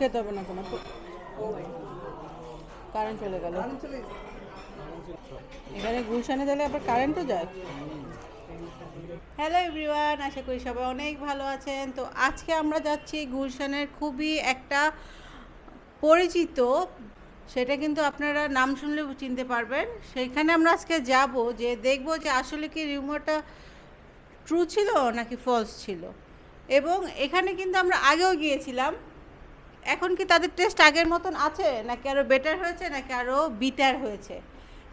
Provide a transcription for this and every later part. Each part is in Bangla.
খেতে হবে না কোনো। কারেন্ট চলে গেল। এখানে গুলশানে দিলে আবার কারেন্টও যায়? হ্যালো এভরিওয়ান আশা করি সবাই অনেক ভালো আছেন। তো আজকে আমরা যাচ্ছি গুলশানের খুবই একটা পরিচিত, সেটা কিন্তু আপনারা নাম শুনলে চিনতে পারবেন। সেইখানে আমরা আজকে যাব, যে দেখব যে আসলে কি রিউমারটা ট্রু ছিল নাকি ফলস ছিল। এবং এখানে কিন্তু আমরা আগেও গিয়েছিলাম। এখন কি তাদের টেস্ট আগের মতন আছে? নাকি আরও বেটার হয়েছে? নাকি আরও বিটার হয়েছে?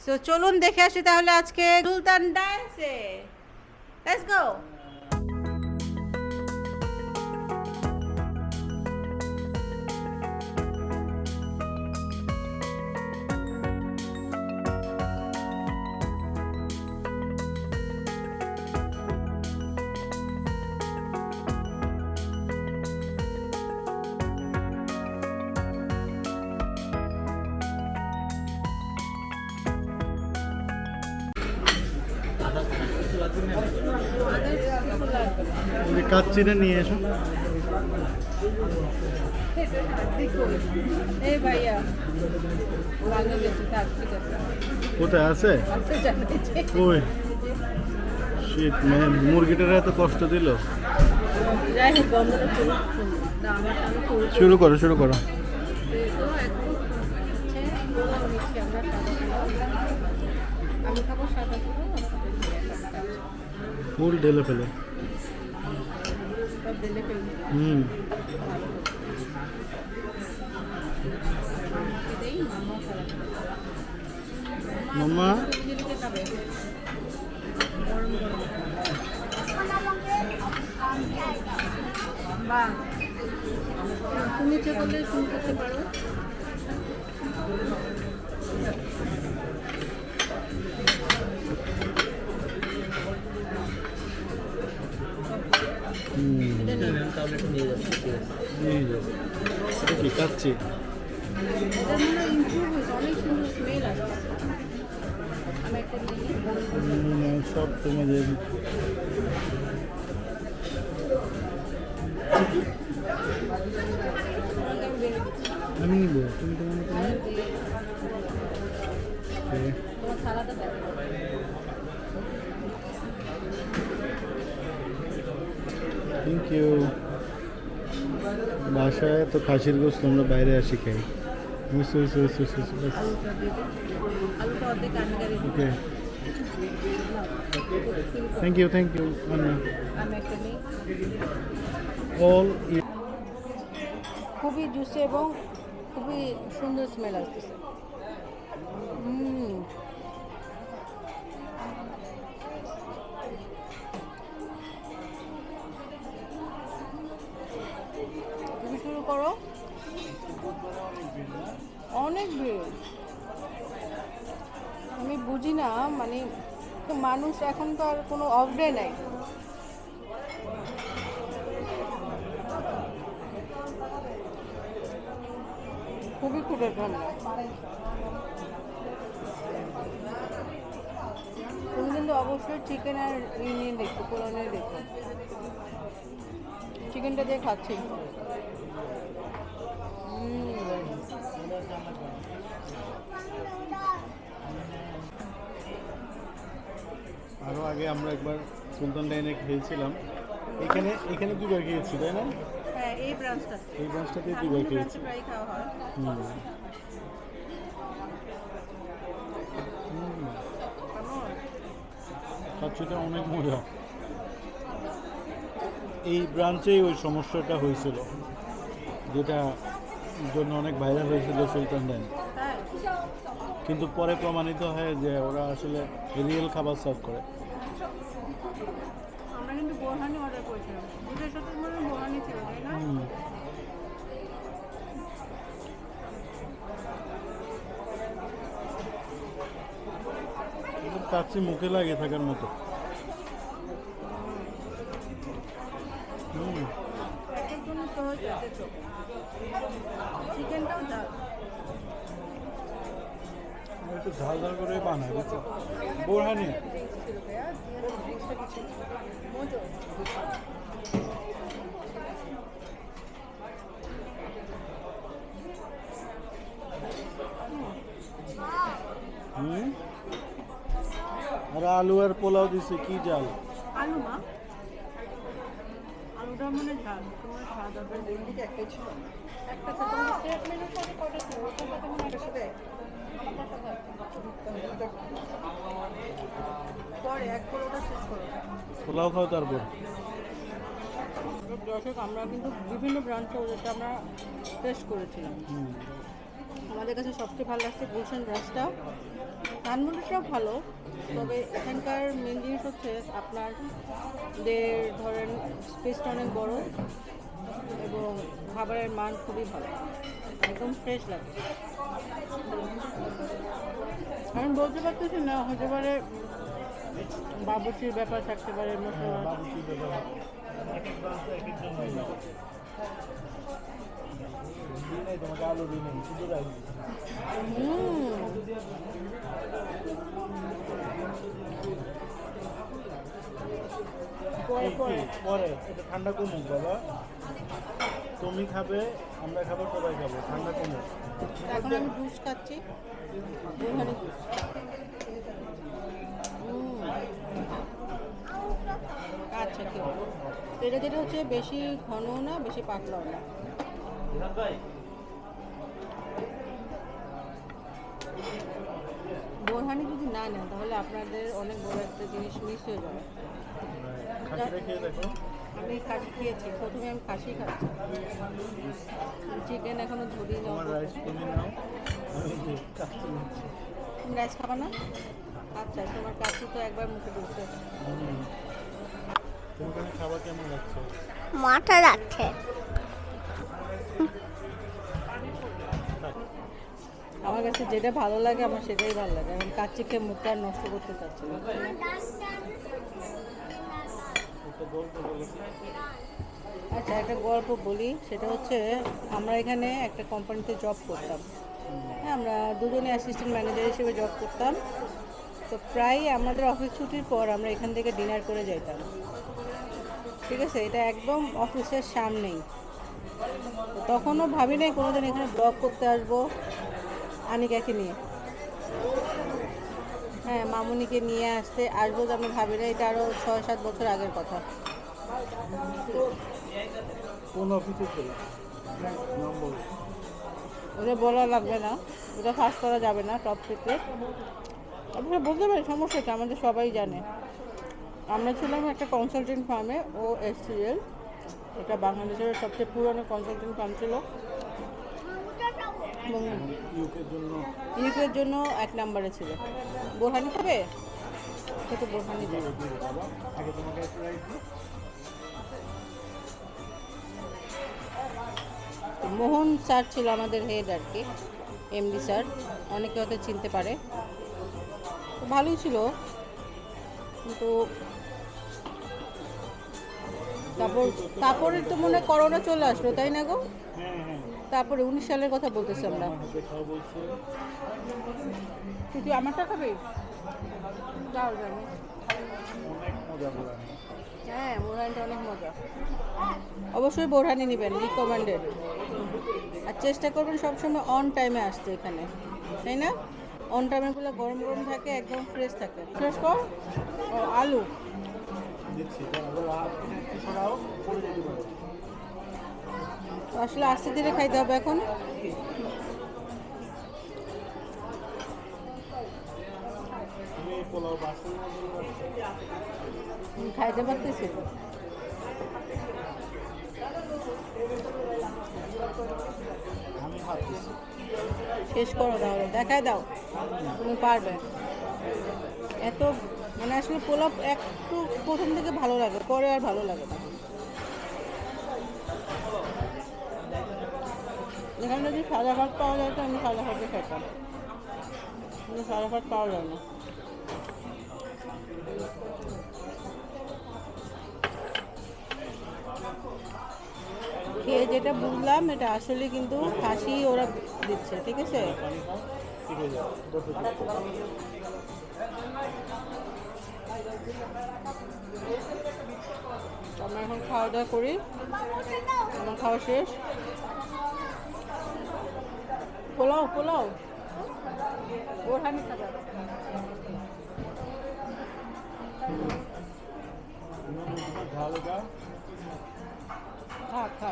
সো চলুন দেখে আসি তাহলে আজকে সুলতান ডান্সে লেটস গো ওই কাচ্চিটা নিয়ে এসো। কোথায় আছে? ওই শীত মানে মুরগিটার এত কষ্ট দিল? শুরু করো শুরু করো। আমি খাব সাদা আর সাথে একটা আছে। ফুল ঢেলে ফেলে। হুম। মামা? তুমি শুরু করতে পারো। নিই হুম, সব তোমাদের আমি নিব তুমি তোমার মতো নাও। Okay. তোমার থালাটা দেখো থ্যাংক ইউ বাসায় তো খাসির গোস্ত আমরা বাইরে আসি খাই বুঝতে বুঝতে বুঝতে বুঝতে বুঝতে আলুটা দিয়ে দে। আলুটা অর্ধেক আমি গাড়ি দিই ওকে থ্যাংক ইউ থ্যাংক ইউ আমি একটা নিই অল খুবই জুসি এবং খুবই সুন্দর স্মেল আসতেছে হুম অনেক ভিড়। আমি বুঝি না মানে মানুষ এখন তো আর কোনো অফ ডে নাই। খুবই খুবই ঠান্ডা। তুমি কিন্তু অবশ্যই চিকেন আর ই নিয়ে দেখো নিয়ে দেখো। চিকেনটা দিয়ে খাচ্ছি। উম। আরও আগে আমরা একবার সুলতান ডাইনে খেয়েছিলাম এখানে এখানে দুবার খেয়েছি তাই না? হ্যাঁ এই ব্রাঞ্চটা এই ব্রাঞ্চটাতে দুবার খেয়েছি। প্রায় খাওয়া হয়। হুম। অনেক মজা। এই ব্রাঞ্চেই ওই সমস্যাটা হয়েছিল যেটা জন্য অনেক ভাইরাল হয়েছিল সুলতান ডাইন কিন্তু পরে প্রমাণিত হয় যে ওরা আসলে রিয়েল খাবার সার্ভ করে। আমরা কিন্তু বোরহানি অর্ডার করেছিলাম। দুধের সাথে মনে বোরহানি ছিল তাই না? হুম। মুখে লাগে থাকার মতো। হুম। একটু ঝাল ঝাল করে বানায় বুঝছ? বোরহানি আর আলু আর পোলাও দিছে কি জাল আলু মা। আলুটা মানে জাল তোমার সাদা ছিল। একটা পোলাও খাও তারপর। দর্শক আমরা কিন্তু বিভিন্ন ব্রাঞ্চে ওদেরটা আমরা টেস্ট করেছিলাম। আমাদের কাছে সবচেয়ে ভালো লাগছে গুলশান রাসটা ধানমন্ডিটাও ভালো তবে এখানকার মেন জিনিস হচ্ছে আপনার দের ধরেন স্পেসটা অনেক বড় এবং খাবারের মান খুবই ভালো একদম ফ্রেশ লাগে। আমি বলতে পারতেছি না হতে পারে বাবুচির ব্যাপার থাকতে পারে পরে। পরে এটা ঠান্ডা কমুক বাবা। তুমি খাবে আমরা খাব সবাই খাব ঠান্ডা কমুক। এখন আমি জুস খাচ্ছি। বোরহানি জুস। আচ্ছা আছে। এটা যেটা হচ্ছে বেশি ঘনও না, বেশি পাতলাও না? বোরহানি যদি না নেন, তাহলে আপনাদের অনেক বড় একটা জিনিস মিস হয়ে যাবে। আমি খাসি খেয়েছি। প্রথমে আমি খাসি খাচ্ছি। চিকেন এখনও ধরিয়ে তুমি রাইস খাবা না? আচ্ছা তোমার কাছে তো একবার মুখে ঢুকছে হুম। তোমার খাবার কেমন লাগছে? মাথা যাচ্ছে। আমার কাছে যেটা ভালো লাগে আমার সেটাই ভালো লাগে। আমি কাচ্চি খেয়ে মুখটা আর নষ্ট করতে চাচ্ছি না। আচ্ছা একটা গল্প বলি। সেটা হচ্ছে, আমরা এখানে একটা কোম্পানিতে জব করতাম। হ্যাঁ আমরা দুজনে অ্যাসিস্ট্যান্ট ম্যানেজার হিসেবে জব করতাম। তো প্রায় আমাদের অফিস ছুটির পর আমরা এখান থেকে ডিনার করে যাইতাম। ঠিক আছে? এটা একদম অফিসের সামনেই। তখনও ভাবি নাই, কোনোদিন এখানে ব্লগ করতে আসব আনিকাকে নিয়ে। হ্যাঁ মামুনিকে নিয়ে আসতে আসব তো আমি ভাবি না এটা আরও ছয় সাত বছর আগের কথা। কোন অফিসে ছিল? ওটা বলা লাগবে না। ওটা ফাঁস করা যাবে না টপ সিক্রেট আপনারা বলতে পারি সমস্যাটা আমাদের সবাই জানে। আমরা ছিলাম একটা কনসালটেন্ট ফার্মে ও এসসিএল এটা বাংলাদেশের সবচেয়ে পুরনো কনসালটেন্ট ফার্ম ছিল। এবং ইউকের জন্য। ইউকের জন্য এক নম্বরে ছিল। বোরহানি খাবে তো বোরহানি দেয়। দিয়ে দে বাবা আগে তোমাকে একটু রাইস দিই তো মোহন স্যার ছিল আমাদের হেড আর কি এমডি স্যার। অনেকে হয়তো চিনতে পারে। ভালোই ছিল। কিন্তু তারপর তারপরে তো মনে করোনা চলে আসলো, তাই না গো? হ্যাঁ হ্যাঁ। তারপরে উনিশ সালের কথা বলতেছি আমরা। তুই আমারটা খাবি যাও জানি হ্যাঁ বোরহানিটা অনেক মজা। অবশ্যই বোরহানি নেবেন রিকমেন্ডেড আর চেষ্টা করবেন সবসময় অন টাইমে আসতে এখানে, তাই না? অন টাইমেগুলো গরম গরম থাকে, একদম ফ্রেশ থাকে। ফ্রেশ কর? ও, আলু তারপর হাত একটু সরাও পড়ে যেতে পারো তো আসলে আস্তে ধীরে খাইতে হবে এখন। খাইতে পারতেছি। শেষ করো তাহলে দেখাই দাও, তুমি পারবে। এত মানে আসলে পোলাপ একটু প্রথম থেকে ভালো লাগে, পরে আর ভালো লাগে না। এখানে যদি সাদা ভাত পাওয়া যায় তো আমি সাদা ভাতই খেতাম। কিন্তু সাদা ভাত পাওয়া যায় না। খেয়ে যেটা বুঝলাম, এটা আসলে কিন্তু খাসি ওরা দিচ্ছে, ঠিক আছে? আমরা এখন খাওয়া দাওয়া করি। আমার খাওয়া শেষ। পোলাও পোলাও। বোরহানি খাবার ঝাল এটা খা খা।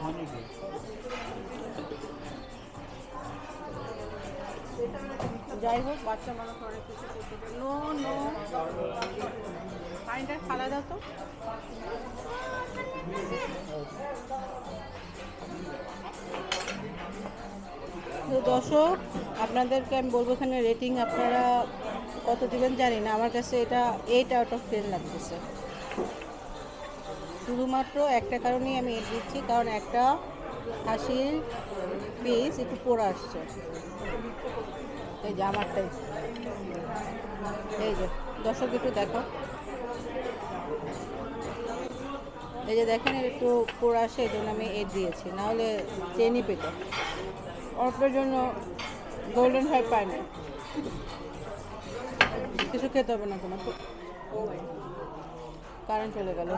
মানে কি যাই হোক, বাচ্চা মানুষ অনেক কিছু করতে নো। পানিটা খালা দাও তো। দর্শক, আপনাদেরকে আমি বলব এখানে রেটিং আপনারা কত দেবেন জানি না। আমার কাছে এটা এইট আউট অফ টেন লাগতেছে। শুধুমাত্র একটা কারণেই আমি এইট দিচ্ছি, কারণ একটা হাসির পিস একটু পোড়া আসছে। এই যে আমারটাই। এই যে, দর্শক একটু দেখো। এই যে দেখেন একটু পোড়া আসে এই জন্য আমি এড দিয়েছি। নাহলে চেনই পেত। অল্পের জন্য গোল্ডেন ফাইভ পাই না কিছু খেতে হবে না কোনো কারেন্ট চলে গেল।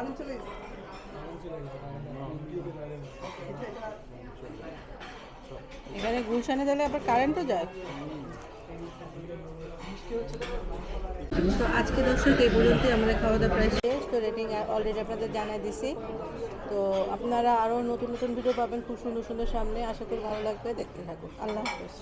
এখানে গুলশানে গেলে আবার কারেন্টও যায়? তো আজকে দর্শক, এই পর্যন্তই আমাদের খাওয়া দাওয়া প্রায় শেষ। তো রেটিং অলরেডি আপনাদের জানাই দিছি। তো আপনারা আরও নতুন নতুন ভিডিও পাবেন খুব সুন্দর সুন্দর সামনে। আশা করি ভালো লাগবে। দেখতে থাকুন। আল্লাহ হাফেজ।